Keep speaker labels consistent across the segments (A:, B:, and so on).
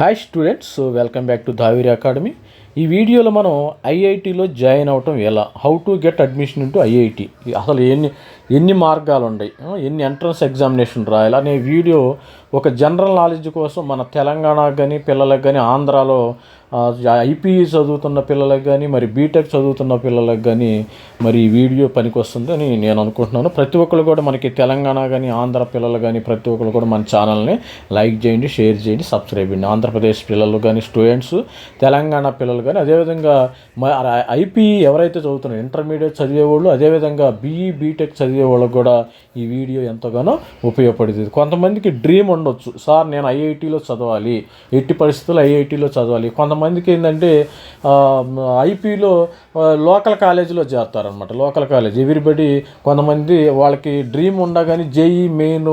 A: Hi students welcome back to Dhaviri academy ఈ వీడియోలో మనం ఐఐటిలో జాయిన్ అవటం ఎలా? How to get admission into IIT? అసలు ఎన్ని ఎన్ని మార్గాలు ఉన్నాయి? ఎన్ని ఎంట్రన్స్ ఎగ్జామినేషన్ రాయాలి? అనే వీడియో ఒక జనరల్ నాలెడ్జ్ కోసం మన తెలంగాణకు కానీ పిల్లలకు కానీ ఆంధ్రాలో ఐపీఈ చదువుతున్న పిల్లలకు కానీ మరి బీటెక్ చదువుతున్న పిల్లలకు కానీ మరి ఈ వీడియో పనికొస్తుంది అని నేను అనుకుంటున్నాను. ప్రతి ఒక్కరు కూడా మనకి తెలంగాణ కానీ ఆంధ్ర పిల్లలు కానీ ప్రతి ఒక్కరు కూడా మన ఛానల్ని లైక్ చేయండి షేర్ చేయండి సబ్స్క్రైబ్ చేయండి. ఆంధ్రప్రదేశ్ పిల్లలు కానీ స్టూడెంట్స్ తెలంగాణ పిల్లలు కానీ అదేవిధంగా ఐపీఈ ఎవరైతే చదువుతున్నారో ఇంటర్మీడియట్ చదివేవాళ్ళు అదేవిధంగా బీఈ బీటెక్ చదివే వాళ్ళకు కూడా ఈ వీడియో ఎంతగానో ఉపయోగపడుతుంది. కొంతమందికి డ్రీమ్ ఉండొచ్చు. సార్ నేను ఐఐటీలో చదవాలి. ఎట్టి పరిస్థితుల్లో ఐఐటీలో చదవాలి. కొంత కొంతమందికి ఏంటంటే ఐపీలో లోకల్ కాలేజీలో చేస్తారనమాట లోకల్ కాలేజ్. ఎవ్రీబడి కొంతమంది వాళ్ళకి డ్రీమ్ ఉండగానే జేఈ మెయిన్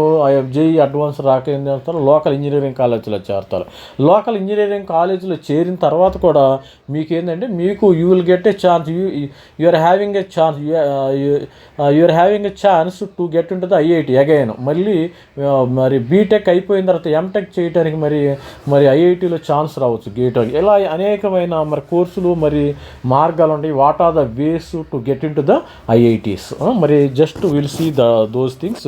A: జేఈ అడ్వాన్స్ రాక ఏం చేస్తారు లోకల్ ఇంజనీరింగ్ కాలేజీలో చేరతారు లోకల్ ఇంజనీరింగ్ కాలేజీలో చేరిన తర్వాత కూడా మీకు ఏంటంటే మీకు you will get a chance you you are having a chance you are having a chance to get ఉంటుంది ద ఐఐటి అగైన్ మళ్ళీ మరి బీటెక్ అయిపోయిన తర్వాత ఎంటెక్ చేయడానికి మరి మరి ఐఐటిలో ఛాన్స్ రావచ్చు గేట్ ఇలా అనేకమైన మరి కోర్సులు మరి మార్గాలు ఉంటాయి. What are the ways to get in to the IITs మరి just will see the those things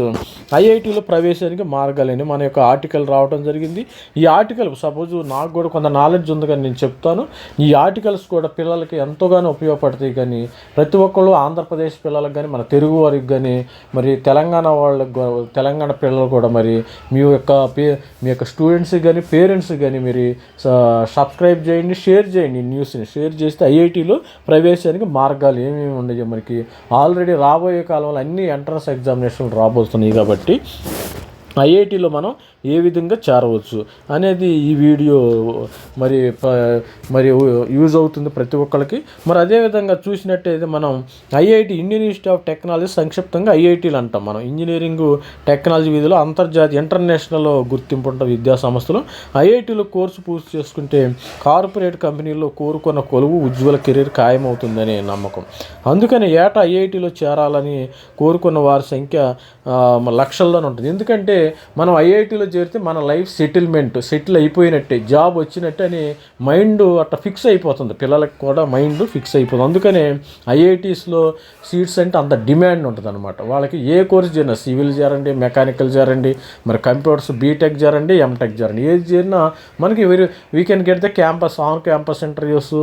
A: ఐఐటీలో ప్రవేశానికి మార్గాలని మన యొక్క ఆర్టికల్ రావడం జరిగింది. ఈ ఆర్టికల్ సపోజ్ నాకు కూడా కొంత నాలెడ్జ్ ఉంది కానీ నేను చెప్తాను. ఈ ఆర్టికల్స్ కూడా పిల్లలకి ఎంతోగానో ఉపయోగపడతాయి కానీ ప్రతి ఒక్కళ్ళు ఆంధ్రప్రదేశ్ పిల్లలకు కానీ మన తెలుగు వారికి కానీ మరి తెలంగాణ వాళ్ళకి తెలంగాణ పిల్లలు కూడా మరి మీ యొక్క పే మీ యొక్క స్టూడెంట్స్ కానీ పేరెంట్స్ కానీ మీరు సబ్స్క్రైబ్ చేయండి షేర్ చేయండి న్యూస్ని. షేర్ చేస్తే ఐఐటీలో ప్రవేశానికి మార్గాలు ఏమేమి ఉన్నాయో మనకి. ఆల్రెడీ రాబోయే కాలంలో అన్ని ఎంట్రన్స్ ఎగ్జామినేషన్లు రాబోతున్నాయి కాబట్టి ఐఐటిలో మనం ఏ విధంగా చేరవచ్చు అనేది ఈ వీడియో మరి ప- మరి యూజ్ అవుతుంది ప్రతి ఒక్కరికి మరి అదేవిధంగా చూసినట్టయితే మనం IIT Indian Institute of Technology సంక్షిప్తంగా ఐఐటీలు అంటాం మనం. ఇంజనీరింగ్ టెక్నాలజీ విధిలో అంతర్జాతీయ ఇంటర్నేషనల్ గుర్తింపు ఉన్న విద్యా సంస్థలు. ఐఐటీలో కోర్సు పూర్తి చేసుకుంటే కార్పొరేట్ కంపెనీల్లో కోరుకున్న కొలువు ఉజ్వల కెరీర్ ఖాయమవుతుందనే నమ్మకం. అందుకని ఏటా ఐఐటీలో చేరాలని కోరుకున్న వారి సంఖ్య లక్షల్లోనే ఉంటుంది. ఎందుకంటే మనం ఐఐటీలో చేరితే మన లైఫ్ సెటిల్మెంట్ సెటిల్ అయిపోయినట్టే జాబ్ వచ్చినట్టే అని మైండ్ అట్లా ఫిక్స్ అయిపోతుంది. పిల్లలకు కూడా మైండ్ ఫిక్స్ అయిపోతుంది. అందుకనే ఐఐటీస్లో సీట్స్ అంటే అంత డిమాండ్ ఉంటుంది అనమాట వాళ్ళకి ఏ కోర్స్ చేరినా సివిల్ చేరండి మెకానికల్ చేరండి మరి కంప్యూటర్స్ బీటెక్ చేరండి ఎంటెక్ చేరండి. ఏది చేరినా మనకి very we can get the campus on campus interviews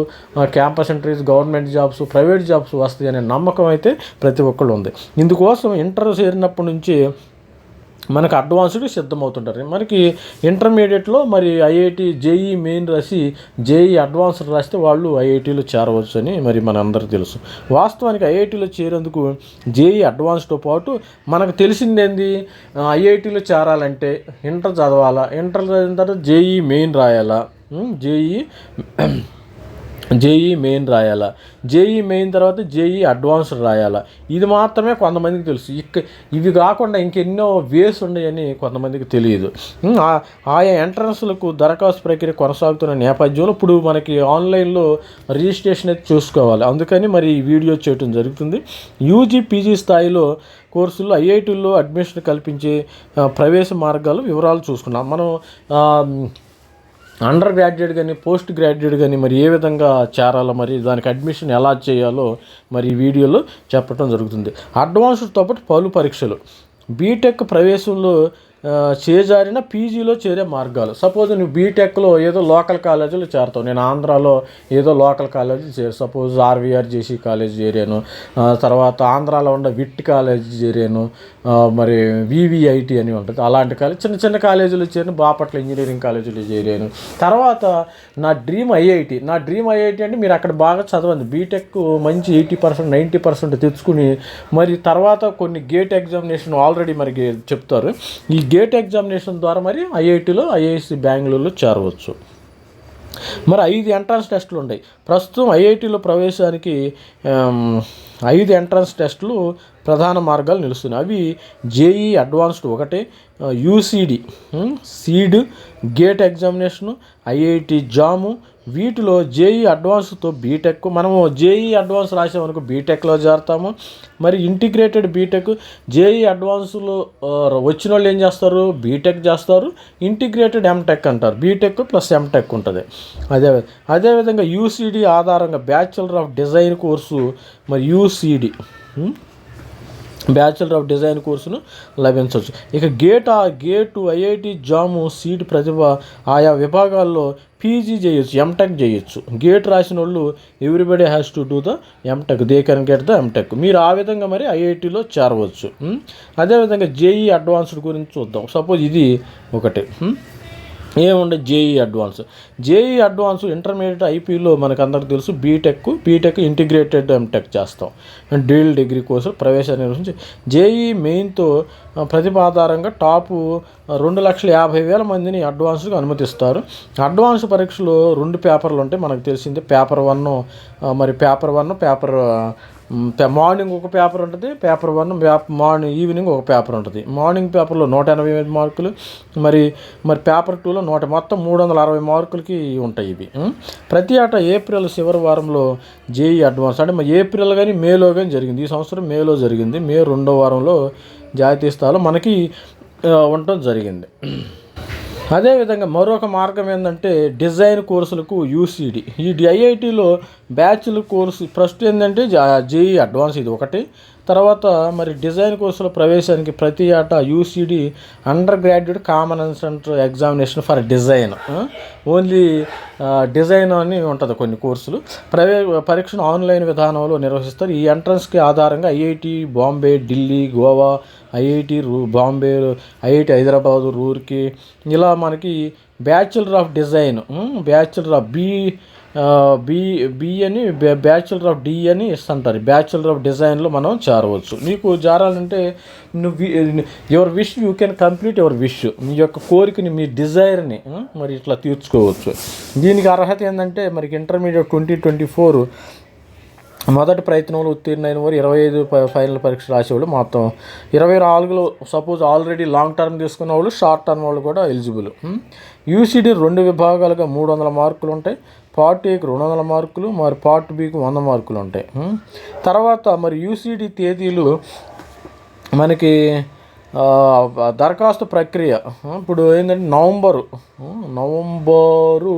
A: campus interviews government jobs private jobs వస్తాయి అనే నమ్మకం అయితే ప్రతి ఒక్కళ్ళు ఉంది. ఇందుకోసం ఇంటర్ చేరినప్పటి నుంచి మనకు అడ్వాన్స్డ్ సిద్ధమవుతుంటారు. మనకి ఇంటర్మీడియట్లో మరి ఐఐటి జేఈ మెయిన్ రాసి జేఈ అడ్వాన్స్డ్ రాస్తే వాళ్ళు ఐఐటీలో చేరవచ్చు అని మరి మనందరికీ తెలుసు. వాస్తవానికి ఐఐటీలో చేరేందుకు జేఈ అడ్వాన్స్తో పాటు మనకు తెలిసిందేంది? ఐఐటీలో చేరాలంటే ఇంటర్ చదవాలా? ఇంటర్ చదివిన తర్వాత జేఈ మెయిన్ రాయాలా? జేఈ జేఈ మెయిన్ రాయాలా? జేఈ మెయిన్ తర్వాత జేఈ అడ్వాన్స్డ్ రాయాలా? ఇది మాత్రమే కొంతమందికి తెలుసు. ఇక ఇవి కాకుండా ఇంకెన్నో వేస్ ఉన్నాయని కొంతమందికి తెలియదు. ఆ- ఆయా ఎంట్రన్స్లకు దరఖాస్తు ప్రక్రియ కొనసాగుతున్న నేపథ్యంలో ఇప్పుడు మనకి ఆన్లైన్లో రిజిస్ట్రేషన్ అయితే చూసుకోవాలి. అందుకని మరి ఈ వీడియో చేయటం జరుగుతుంది. యూజీ పీజీ స్థాయిలో కోర్సుల్లో ఐఐటీల్లో అడ్మిషన్ కల్పించే ప్రవేశ మార్గాలు వివరాలు చూసుకున్నాం. మనం అండర్ గ్రాడ్యుయేట్ కానీ పోస్ట్ గ్రాడ్యుయేట్ కానీ మరి ఏ విధంగా చేరాలో మరి దానికి అడ్మిషన్ ఎలా చేయాలో మరి ఈ వీడియోలో చెప్పడం జరుగుతుంది. అడ్వాన్స్డ్తో పాటు పలు పరీక్షలు. బీటెక్ ప్రవేశంలో చేజారిన పీజీలో చేరే మార్గాలు. సపోజ్ నువ్వు బీటెక్లో ఏదో లోకల్ కాలేజీలో చేరతావు. నేను ఆంధ్రాలో ఏదో లోకల్ కాలేజీ చేరు సపోజ్ ఆర్వీఆర్ జేసీ కాలేజ్ చేరాను. తర్వాత ఆంధ్రాలో ఉన్న విట్ కాలేజ్ చేరాను. మరి వివిఐటి అని ఉంటుంది. అలాంటి కాలేజ్ చిన్న చిన్న కాలేజీలో చేరిన బాపట్ల ఇంజనీరింగ్ కాలేజీలో చేరాను. తర్వాత నా డ్రీమ్ ఐఐటి నా డ్రీమ్ ఐఐటి అంటే మీరు అక్కడ బాగా చదవండి. బీటెక్ మంచి ఎయిటీ పర్సెంట్ నైంటీ పర్సెంట్ తెచ్చుకుని మరి తర్వాత కొన్ని గేట్ ఎగ్జామినేషన్ ఆల్రెడీ మరి చెప్తారు. ఈ గేట్ ఎగ్జామినేషన్ ద్వారా మరి ఐఐటిలో ఐఐసి బెంగళూరులో చేరవచ్చు. మరి ఐదు ఎంట్రన్స్ టెస్టులు ఉన్నాయి. ప్రస్తుతం ఐఐటిలో ప్రవేశానికి ఐదు ఎంట్రన్స్ టెస్టులు ప్రధాన మార్గాలు నిలుస్తున్నాయి. అవి జేఈ అడ్వాన్స్డ్ ఒకటే UCEED CEED GATE examination IIT JAM వీటిలో జేఈ అడ్వాన్స్తో బీటెక్ మనము జేఈ అడ్వాన్స్ రాసామనుకో బీటెక్లో చేరతాము మరి ఇంటిగ్రేటెడ్ బీటెక్ జేఈ అడ్వాన్స్లో వచ్చిన వాళ్ళు ఏం చేస్తారు? బీటెక్ చేస్తారు. ఇంటిగ్రేటెడ్ ఎంటెక్ అంటారు. బీటెక్ ప్లస్ ఎంటెక్ ఉంటుంది. అదే అదేవిధంగా యూసీడీ ఆధారంగా బ్యాచులర్ ఆఫ్ డిజైన్ కోర్సు మరి యూసీడీ బ్యాచులర్ ఆఫ్ డిజైన్ కోర్సును లభించవచ్చు. ఇక గేట్ ఆ గేటు ఐఐటి జాము సీట్ ప్రతిభ ఆయా విభాగాల్లో పీజీ చేయొచ్చు ఎంటెక్ చేయొచ్చు. గేట్ రాసిన వాళ్ళు everybody has to do the MTech. They can get the MTech. మీరు ఆ విధంగా మరి ఐఐటిలో చేరవచ్చు. అదేవిధంగా జేఈ అడ్వాన్స్డ్ గురించి చూద్దాం. సపోజ్ ఇది ఒకటి. ఏముండే JEE advance? JEE advance intermediate ఐపీలో మనకు అందరికి తెలుసు బీటెక్ బీటెక్ ఇంటిగ్రేటెడ్ ఎంటెక్ చేస్తాం. డ్యూల్ డిగ్రీ కోర్సు ప్రవేశాన్ని నిర్వహించి జేఈ మెయిన్తో ప్రతిపాదారంగా ప్రతిభ ఆధారంగా టాపు రెండు లక్షల యాభై వేల మందిని అడ్వాన్స్గా అనుమతిస్తారు. అడ్వాన్స్ పరీక్షలో రెండు పేపర్లు ఉంటాయి మనకు తెలిసింది. పేపర్ వన్ మరి పేపర్ వన్ పేపర్ మార్నింగ్ ఒక పేపర్ ఉంటుంది paper one paper morning evening ఒక పేపర్ ఉంటుంది. మార్నింగ్ పేపర్లో నూట ఎనభై ఐదు మార్కులు మరి మరి పేపర్ టూలో నూట మొత్తం మూడు వందల అరవై మార్కులకి ఉంటాయి ఇవి. ప్రతి ఆట ఏప్రిల్ చివరి వారంలో జేఈ అడ్వాన్స్ అంటే మరి ఏప్రిల్ కానీ మేలో కానీ జరిగింది. ఈ సంవత్సరం మేలో జరిగింది. మే రెండో వారంలో జాతీయ స్థాయిలో మనకి ఉండటం జరిగింది. అదేవిధంగా మరొక మార్గం ఏంటంటే డిజైన్ కోర్సులకు యూసీడి. ఈ ఐఐటిలో బ్యాచులర్ కోర్సు ఫస్ట్ ఏంటంటే జేఈ అడ్వాన్స్ ఇది ఒకటి. తర్వాత మరి డిజైన్ కోర్సుల ప్రవేశానికి ప్రతి ఏటా UCEED undergraduate common centre examination for design only design అని ఉంటుంది కొన్ని కోర్సులు. ప్రవే పరీక్షను ఆన్లైన్ విధానంలో నిర్వహిస్తారు. ఈ ఎంట్రన్స్కి ఆధారంగా ఐఐటి బాంబే ఢిల్లీ గోవా ఐఐటి రూ బాంబే ఐఐటి హైదరాబాదు రూర్కి ఇలా మనకి bachelor of design bachelor of B B B అని బ్యాచులర్ ఆఫ్ డి అని ఇస్తుంటారు. బ్యాచులర్ ఆఫ్ డిజైన్లో మనం చేరవచ్చు. నీకు చేరాలంటే నువ్వు your wish you can complete your wish. మీ యొక్క కోరికని మీ డిజైర్ని మరి ఇట్లా తీర్చుకోవచ్చు. దీనికి అర్హత ఏంటంటే మరి ఇంటర్మీడియట్ ట్వంటీ ట్వంటీ ఫోర్ మొదటి ప్రయత్నంలో ఉత్తీర్ణైన వారు ఇరవై ఐదు ఫైనల్ పరీక్ష రాసేవాళ్ళు మొత్తం. ఇరవై నాలుగులో సపోజ్ ఆల్రెడీ లాంగ్ టర్మ్ తీసుకున్న వాళ్ళు షార్ట్ టర్మ్ వాళ్ళు కూడా ఎలిజిబుల్. యూసీడీ రెండు విభాగాలుగా మూడు వందల మార్కులు ఉంటాయి. పార్ట్ ఏకి రెండు వందల మార్కులు మరి పార్ట్ బికి వంద మార్కులు ఉంటాయి. తర్వాత మరి యూసీడీ తేదీలు మనకి దరఖాస్తు ప్రక్రియ ఇప్పుడు ఏంటంటే November November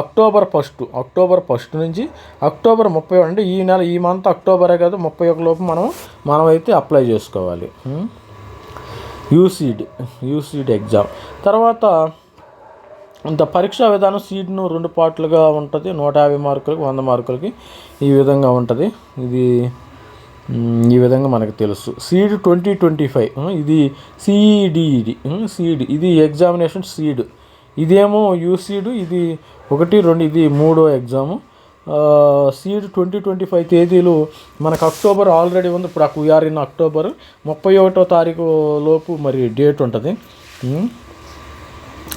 A: October first October first నుంచి అక్టోబర్ ముప్పై అంటే ఈ నెల ఈ మంత్ అక్టోబరే కదా ముప్పై ఒక లోపు మనం మనమైతే అప్లై చేసుకోవాలి. UCEED UCEED exam. తర్వాత ఇంత పరీక్షా విధానం సీట్ను రెండు పార్ట్లుగా ఉంటుంది నూట యాభై మార్కులకి వంద మార్కులకి ఈ విధంగా ఉంటుంది. ఇది ఈ విధంగా మనకు తెలుసు. సీడ్ ట్వంటీ ట్వంటీ ఫైవ్ ఇది సిఈడిఈడి ఇది సీడ్ ఇది ఎగ్జామినేషన్ సీడ్. ఇదేమో యూసీడ్ ఇది ఒకటి రెండు ఇది మూడో exam. CEED twenty twenty five తేదీలు మనకు అక్టోబర్ ఆల్రెడీ ఉంది. ఇప్పుడు వీఆర్ ఇన్ అక్టోబర్. ముప్పై ఒకటో తారీఖు లోపు మరి డేట్ ఉంటుంది.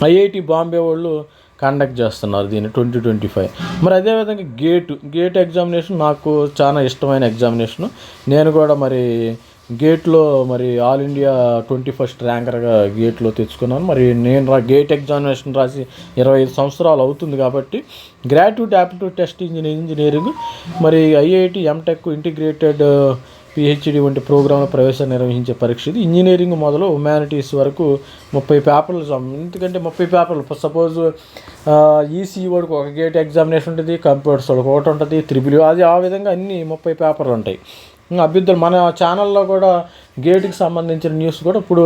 A: ఐఐటి బాంబే వాళ్ళు కండక్ట్ చేస్తున్నారు దీన్ని ట్వంటీ ట్వంటీ ఫైవ్ మరి అదేవిధంగా గేట్ గేట్ ఎగ్జామినేషన్ నాకు చాలా ఇష్టమైన ఎగ్జామినేషన్ నేను కూడా మరి గేట్లో మరి ఆల్ ఇండియా ట్వంటీ ఫస్ట్ ర్యాంకర్గా గేట్లో తెచ్చుకున్నాను. మరి నేను రా గేట్ ఎగ్జామినేషన్ రాసి ఇరవై ఐదు సంవత్సరాలు అవుతుంది కాబట్టి graduate aptitude test engineering engineering మరి ఐఐటి ఎంటెక్ ఇంటిగ్రేటెడ్ పిహెచ్డి వంటి ప్రోగ్రాంల ప్రవేశం నిర్వహించే పరీక్ష ఇది ఇంజనీరింగ్ మొదలు హ్యుమానిటీస్ వరకు ముప్పై పేపర్లు ఎందుకంటే ముప్పై పేపర్లు సపోజ్ ఈసీ వాడికి ఒక గేట్ ఎగ్జామినేషన్ ఉంటుంది కంప్యూటర్స్ వాడికి ఒకటి ఉంటుంది త్రిబుల్ అది ఆ విధంగా అన్ని ముప్పై పేపర్లు ఉంటాయి. అభ్యర్థులు మన ఛానల్లో కూడా గేట్కి సంబంధించిన న్యూస్ కూడా ఇప్పుడు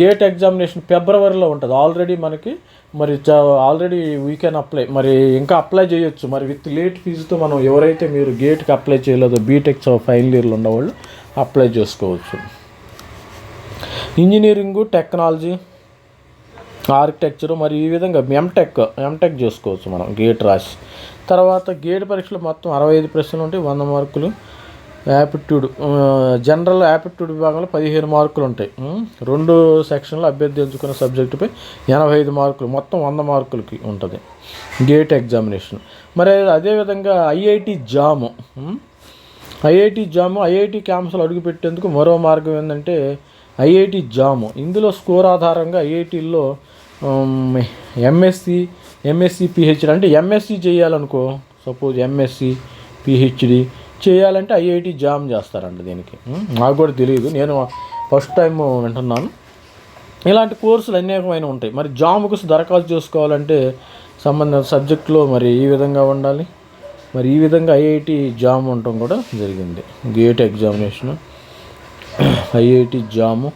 A: గేట్ ఎగ్జామినేషన్ ఫిబ్రవరిలో ఉంటుంది. ఆల్రెడీ మనకి మరి ఆల్రెడీ వీ కెన్ అప్లై మరి ఇంకా అప్లై చేయొచ్చు. మరి విత్ లేట్ ఫీజుతో మనం ఎవరైతే మీరు గేట్కి అప్లై చేయలేదో బీటెక్ ఫైనల్ ఇయర్లో ఉన్నవాళ్ళు అప్లై చేసుకోవచ్చు. ఇంజనీరింగు టెక్నాలజీ ఆర్కిటెక్చర్ మరి ఈ విధంగా ఎంటెక్ ఎంటెక్ చేసుకోవచ్చు మనం గేట్ రాసి. తర్వాత గేట్ పరీక్షలు మొత్తం అరవై ఐదు ప్రశ్నలు ఉంటాయి వంద మార్కులు. యాప్టిట్యూడ్ జనరల్ యాప్టిట్యూడ్ విభాగంలో పదిహేను మార్కులు ఉంటాయి. రెండు సెక్షన్లు అభ్యర్థి ఎంచుకున్న సబ్జెక్టుపై ఎనభై ఐదు మార్కులు మొత్తం వంద మార్కులకి ఉంటుంది. GATE examination. మరి అదేవిధంగా IIT JAM. IIT JAM IIT క్యాంపస్లో అడుగుపెట్టేందుకు మరో మార్గం ఏంటంటే ఐఐటి జాము. ఇందులో స్కోర్ ఆధారంగా ఐఐటీల్లో ఎంఎస్సి ఎంఎస్సి పిహెచ్డి అంటే ఎంఎస్సి చేయాలనుకో సపోజ్ ఎంఎస్సి పిహెచ్డి చేయాలంటే ఐఐటి జామ్ చేస్తారంట దీనికి. నాకు కూడా తెలియదు నేను ఫస్ట్ టైం వింటున్నాను. ఇలాంటి కోర్సులు అనేకమైన ఉంటాయి. మరి జాబ్కు దరఖాస్తు చేసుకోవాలంటే సంబంధిత సబ్జెక్టులో మరి ఈ విధంగా ఉండాలి. మరి ఈ విధంగా ఐఐటి జామ్ ఉండటం కూడా జరిగింది. GATE examination. IIT JAM.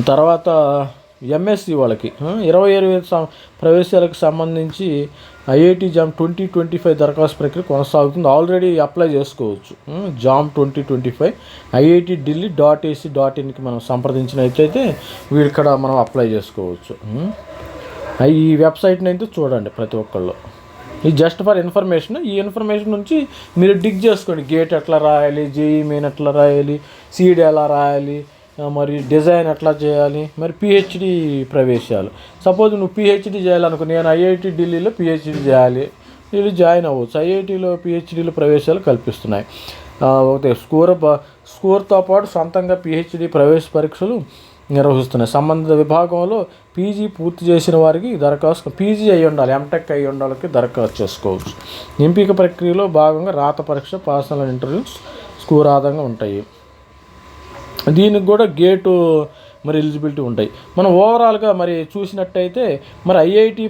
A: తర్వాత ఎంఎస్సి వాళ్ళకి ఇరవై ఇరవై ప్రవేశాలకు సంబంధించి IIT JAM twenty twenty five దరఖాస్తు ప్రక్రియ కొనసాగుతుంది. ఆల్రెడీ అప్లై చేసుకోవచ్చు. JAM twenty twenty five IIT Delhi dot AC dot ఇన్కి మనం సంప్రదించినట్లయితే వీడిక్కడ మనం అప్లై చేసుకోవచ్చు. ఈ వెబ్సైట్ని అయితే చూడండి ప్రతి ఒక్కళ్ళు. ఇది జస్ట్ ఫర్ ఇన్ఫర్మేషన్ ఈ ఇన్ఫర్మేషన్ నుంచి మీరు డిగ్ చేసుకోండి. గేట్ ఎట్లా రాయాలి జేఈ మెయిన్ ఎట్లా రాయాలి సీడ్ ఎలా రాయాలి మరి డిజైన్ ఎట్లా చేయాలి? మరి పిహెచ్డి ప్రవేశాలు. సపోజ్ నువ్వు పిహెచ్డి చేయాలనుకో నేను ఐఐటి ఢిల్లీలో పిహెచ్డి చేయాలి. వీళ్ళు జాయిన్ అవ్వచ్చు. ఐఐటిలో పిహెచ్డీలో ప్రవేశాలు కల్పిస్తున్నాయి. ఆ, ఒకటి స్కోర్ స్కోర్తో పాటు సొంతంగా పిహెచ్డి ప్రవేశ పరీక్షలు నిర్వహిస్తున్నాయి. సంబంధిత విభాగంలో పీజీ పూర్తి చేసిన వారికి దరఖాస్తు పీజీ అయి ఉండాలి ఎంటెక్ అయి ఉండాలకి దరఖాస్తు చేసుకోవచ్చు. ఎంపిక ప్రక్రియలో భాగంగా రాత పరీక్ష పర్సనల్ ఇంటర్వ్యూస్ స్కోర్ ఆధారంగా ఉంటాయి. దీనికి కూడా గేటు మరి ఎలిజిబిలిటీ ఉంటాయి. మనం ఓవరాల్గా మరి చూసినట్టయితే మరి ఐఐటి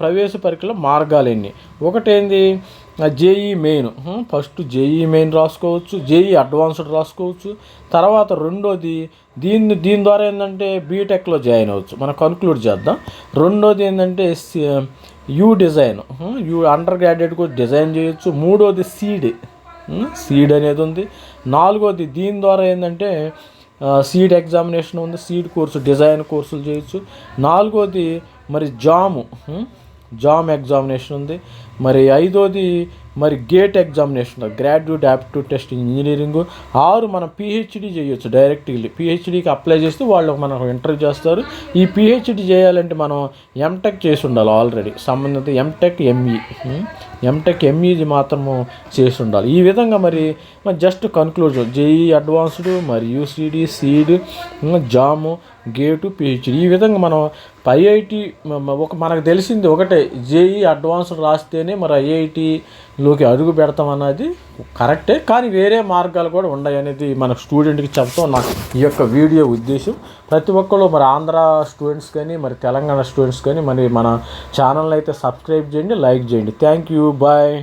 A: ప్రవేశ పరీక్షల మార్గాలు ఎన్ని ఒకటేంది JEE main. First JEE main రాసుకోవచ్చు జేఈ అడ్వాన్స్డ్ రాసుకోవచ్చు. తర్వాత రెండోది దీన్ని దీని ద్వారా ఏంటంటే బీటెక్లో జాయిన్ అవ్వచ్చు. మనం కన్క్లూడ్ చేద్దాం. రెండోది ఏంటంటే U design. U under graduate కూడా డిజైన్ చేయొచ్చు. మూడోది సీడ్. సీడ్ అనేది ఉంది. నాలుగోది దీని ద్వారా ఏంటంటే సీడ్ ఎగ్జామినేషన్ ఉంది సీడ్ కోర్సు డిజైన్ కోర్సులు చేయొచ్చు. నాలుగోది మరి జాము జామ్ ఎగ్జామినేషన్ ఉంది. మరి ఐదోది మరి GATE examination graduate aptitude test engineering ఆరు మనం పిహెచ్డి చేయొచ్చు డైరెక్ట్గా పిహెచ్డికి అప్లై చేస్తే వాళ్ళు మనకు ఇంటర్వ్యూ చేస్తారు. ఈ పిహెచ్డి చేయాలంటే మనం ఎంటెక్ చేసి ఉండాలి ఆల్రెడీ సంబంధిత ఎంటెక్ ఎంఈ ఎంటెక్ ఎంఈది మాత్రము చేసి ఉండాలి. ఈ విధంగా మరి జస్ట్ కన్క్లూజన్ జేఈ అడ్వాన్స్డ్ మరి UCEED CEED JAM GATE PhD ఈ విధంగా మనం ఐఐటి ఒక మనకు తెలిసింది ఒకటే జేఈ అడ్వాన్స్డ్ రాస్తేనే మరి ఐఐటి లోకి అడుగు పెడతాం అన్నది కరెక్టే కానీ వేరే మార్గాలు కూడా ఉన్నాయి అనేది మన స్టూడెంట్కి చెప్తాం నాకు ఈ యొక్క వీడియో ఉద్దేశం. ప్రతి ఒక్కరు మరి ఆంధ్ర స్టూడెంట్స్ కానీ మరి తెలంగాణ స్టూడెంట్స్ కానీ మరి మన ఛానల్ అయితే సబ్స్క్రైబ్ చేయండి లైక్ చేయండి. Thank you bye